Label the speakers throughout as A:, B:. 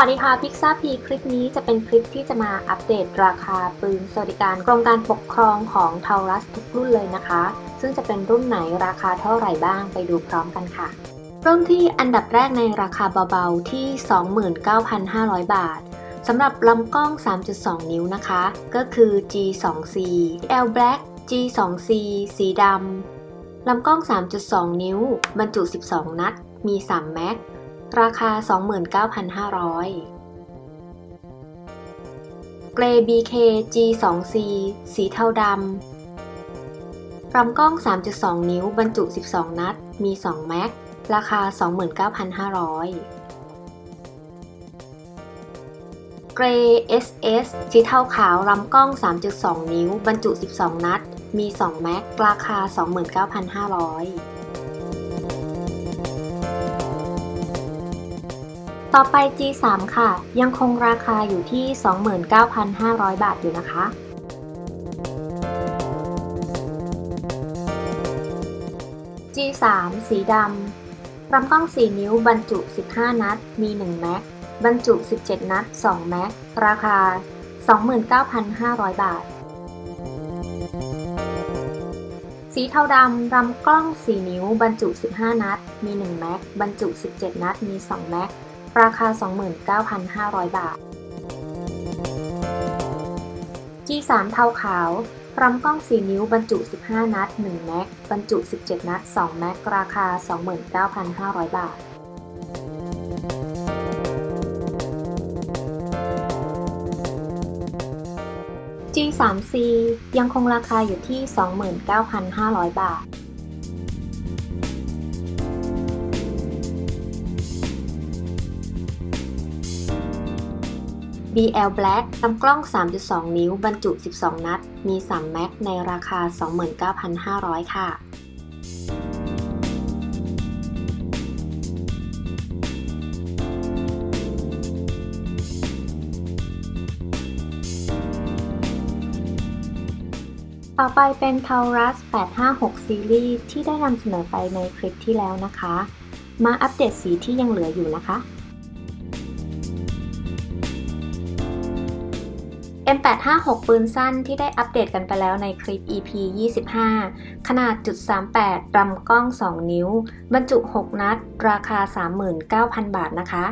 A: วัสดีค่ะพิกซ่าพีคลิปนี้จะเป็นคลิปที่จะมาอัปเดตราคาปืนสวัสดิการกรมการปกครองของทารัสทุกรุ่นเลยนะคะ ซึ่งจะเป็นรุ่นไหนราคาเท่าไหร่บ้างไปดูพร้อมกันค่ะ เริ่มที่อันดับแรกในราคาเบาๆที่ 29,500 บาทสำหรับลำกล้อง 3.2 นิ้วนะคะ ก็คือ G2C L Black G2C สีดำลำกล้อง 3.2 นิ้ว บรรจุ 12 นัด มี 3 แม็ก ราคา 29,500 เกร BK G2C สีเทาดำลำกล้อง 3.2 นิ้ว บรรจุ 12 นัด มี 2 แม็ก ราคา 29,500 เกรย์ SS สีเทาขาวลำกล้อง 3.2 นิ้ว บรรจุ 12 นัด มี 2 แม็ก ราคา 29,500 ต่อไป G3 ค่ะ ยังคงราคาอยู่ที่ 29,500 บาทอยู่นะคะ G3 สีดำลำกล้อง 4 นิ้วบรรจุ 15 นัด มี 1 แม็ก บรรจุ 17 นัด 2 แม็ก ราคา 29,500 บาท สีเทาดำลำกล้อง 4 นิ้ว บรรจุ 15 นัด มี 1 แม็ก บรรจุ 17 นัด มี 2 แม็ก ราคา 29,500 บาท G3 เทาขาวลำกล้อง 4 นิ้วบรรจุ 15 นัด 1 แม็ก บรรจุ 17 นัด 2 แม็ก ราคา 29,500 บาท G3C ยังคงราคาอยู่ที่ 29,500 บาท BL Black ลำกล้อง 3.2 นิ้ว บรรจุ 12 นัด มี 3 แม็ก ในราคา 29,500 ค่ะ ต่อไปเป็น Taurus 856 ซีรีส์ที่ได้นำเสนอไปในคลิปที่แล้วนะคะ มาอัปเดตสีที่ยังเหลืออยู่นะคะ M856 ปืนสั้นที่ได้อัปเดตกันไปแล้วในคลิป EP 25 ขนาดจุด38ลำกล้อง 2 นิ้ว บรรจุ 6 นัด ราคา 39,000 บาทนะคะ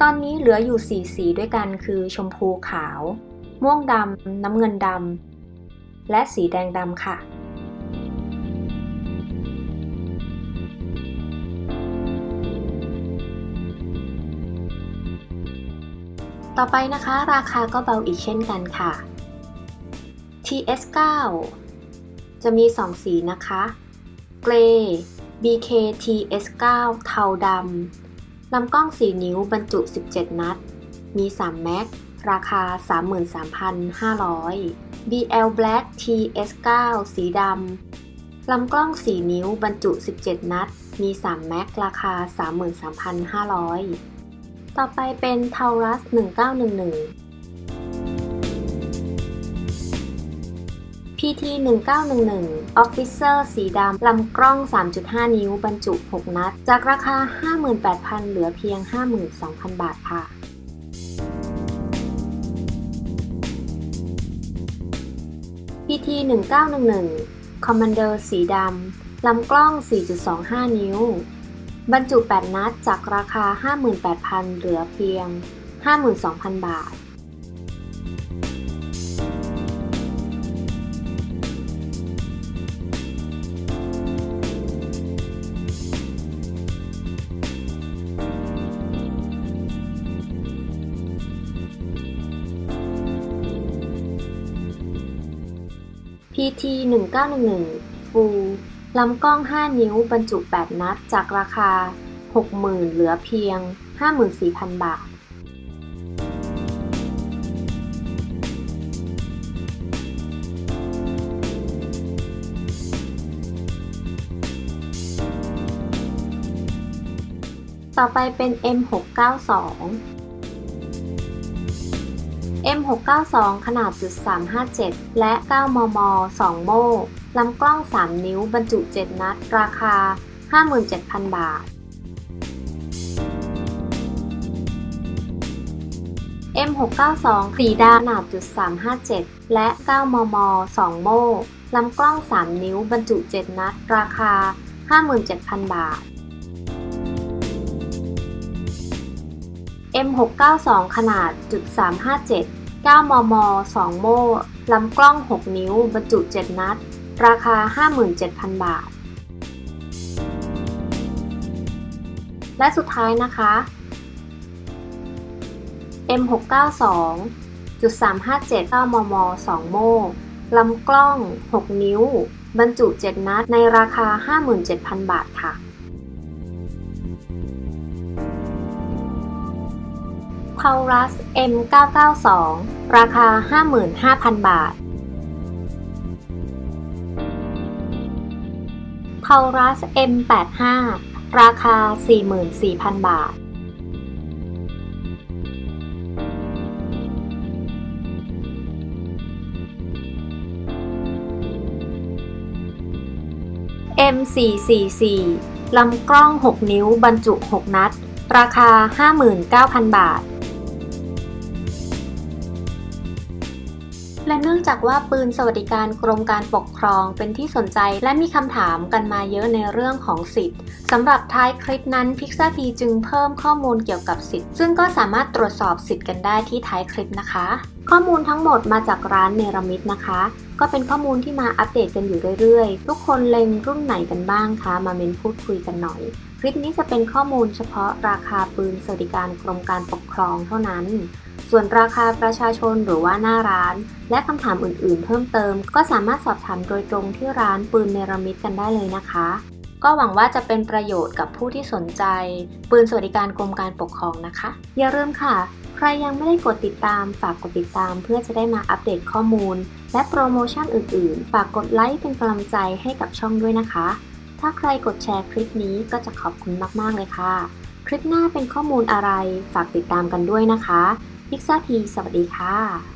A: ตอนนี้เหลืออยู่ 4 สีด้วยกันคือชมพูขาว ม่วงดำ น้ำเงินดำ และสีแดงดำค่ะ ต่อไปนะคะราคาก็เบาอีกเช่นกันค่ะ TS9 จะมี 2 สีนะคะเกรย์ BK TS9 เทาดำลำกล้อง 4 นิ้วบรรจุ 17 นัด มี 3 แม็ก ราคา 33,500 BL Black TS9 สีดำ ลำกล้อง 4 นิ้วบรรจุ 17 นัด มี 3 แม็ก ราคา 33,500 ต่อไปเป็น Taurus 1911 PT 1911 Officer สีดำ ลำกล้อง 3.5 นิ้ว บรรจุ 6 นัด จากราคา 58,000 เหลือเพียง 52,000 บาทค่ะ PT 1911 Commander สีดำ ลำกล้อง 4.25 นิ้ว บรรจุ 8 นัดจากราคา 58,000 เหลือเพียง 52,000 บาท PT 1911 Full ลำกล้อง 5 นิ้วบรรจุ 8 นัด จากราคา 60,000 เหลือเพียง 54,000 บาท ต่อไปเป็น M692 M692 ขนาด357 และ 9 มม 2 โม่ลำกล้อง 3 นิ้ว บรรจุ 7 นัด ราคา 57,000 บาท M692 สีดำขนาด357 และ 9 มม 2 โม่ลำกล้อง 3 นิ้ว บรรจุ 7 นัด ราคา 57,000 บาท M692 ขนาดจุด357 9 มม 2 โม่ลำกล้อง 6 นิ้ว บรรจุ 7 นัด ราคา 57,000 บาท และสุดท้ายนะคะ M692 จุด357 9 มม 2 โม่ลำกล้อง 6 นิ้ว บรรจุ 7 นัด ในราคา 57,000 บาทค่ะ a u r u s M992 ราคา 55,000 บาท t a u r u s M85 ราคา 44,000 บาท M444 ลำกล้อง 6 นิ้ว บรรจุ 6 นัด ราคา 59,000 บาท และเนื่องจากว่าปืนสวัสดิการกรมการปกครองเป็นที่สนใจและมีคำถามกันมาเยอะในเรื่องของสิทธิ์สำหรับท้ายคลิปนั้นพิกซ a ทีจึงเพิ่มข้อมูลเกี่ยวกับสิทธิ์ ซึ่งก็สามารถตรวจสอบสิทธิ์กันได้ที่ท้ายคลิปนะคะ ข้อมูลทั้งหมดมาจากร้านเนรมิตนะคะ ก็เป็นข้อมูลที่มาอัปเดตกันอยู่เรื่อยๆ ทุกคนเล็งรุ่นไหนกันบ้างคะ มาเมนพูดคุยกันหน่อยคลิปนี้จะเป็นข้อมูลเฉพาะราคาปืนสวัสดิการกรมการปกครองเท่านั้น ส่วนราคาประชาชนหรือว่าหน้าร้าน และคำถามอื่นๆ เพิ่มเติม ก็สามารถสอบถามโดยตรงที่ร้านปืนเนรมิตกันได้เลยนะคะ ก็หวังว่าจะเป็นประโยชน์กับผู้ที่สนใจ ปืนสวัสดิการกรมการปกครองนะคะ อย่าลืมค่ะ ใครยังไม่ได้กดติดตามฝากกดติดตาม เพื่อจะได้มาอัปเดตข้อมูล และโปรโมชั่นอื่นๆ ฝากกดไลค์เป็นกำลังใจให้กับช่องด้วยนะคะ ถ้าใครกดแชร์คลิปนี้ก็จะขอบคุณมากๆเลยค่ะ คลิปหน้าเป็นข้อมูลอะไร ฝากติดตามกันด้วยนะคะ พิกซ่าทีสวัสดีค่ะ